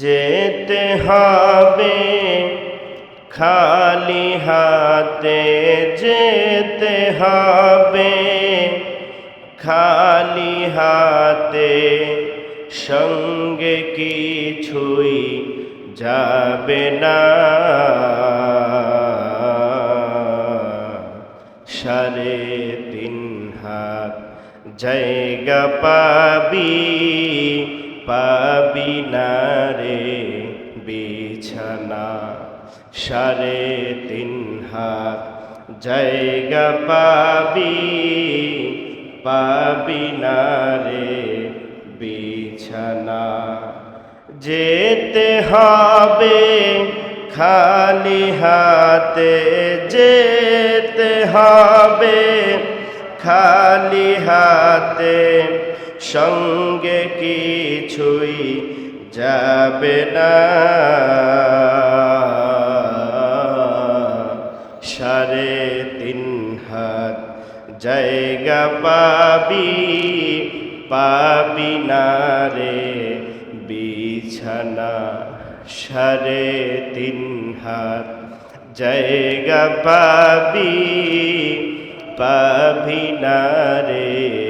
যেতে হবে, খালি হাতে যেতে হবে, খালি হাতে সঙ্গে কিছুই যাবে না। সাড়ে তিন হাত জায়গা পাবি পাবি না রে বিছানা। সাড়ে তিন হাত জায়গা পাবি পাবি না রে বিছানা। যেতে হবে খালি হাতে, যেতে হবে খালি হাতে। সঙ্গে কিছুই যাবে না। সাড়ে তিন হাত জায়গা পাবি পাবি না রে বিছানা। সাড়ে তিন হাত জায়গা পাবি পাবি না রে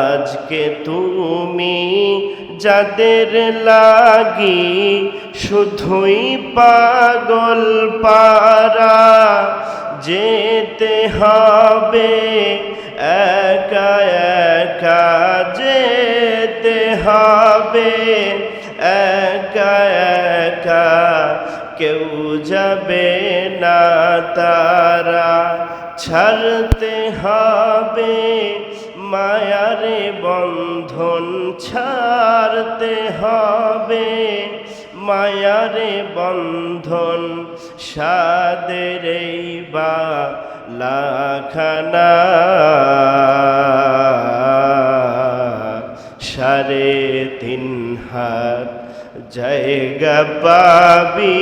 আজকে তুমি যাদের লাগি শুধুই পাগল পারা যেতে হবে, একা একা যেতে হবে, একা একা কেউ যাবে না তারা, ছাড়তে হবে মায়ারে বন্ধন ছাড়তে হবে। মায়ারে বন্ধন সাদের বা লাখানা সাড়ে তিন হাত জায়গা পাবি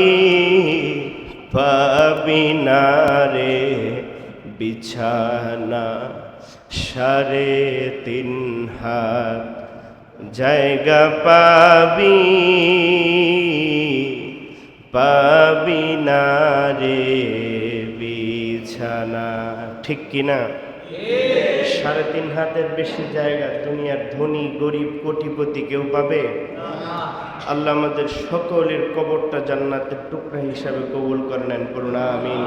পাবি না রে, বিছানা। সাড়ে তিন হাত জায়গা পাবি পাবি না রে বিছানা। ঠিক কিনা সাড়ে তিন হাতের বেশি জায়গা দুনিয়ার ধনী, গরিব, কোটিপতি কেউ পাবে? আল্লাহ আমাদের সকলের কবরটা জান্নাতের টুকরা হিসাবে কবুল করে নেন করুণা আমিন।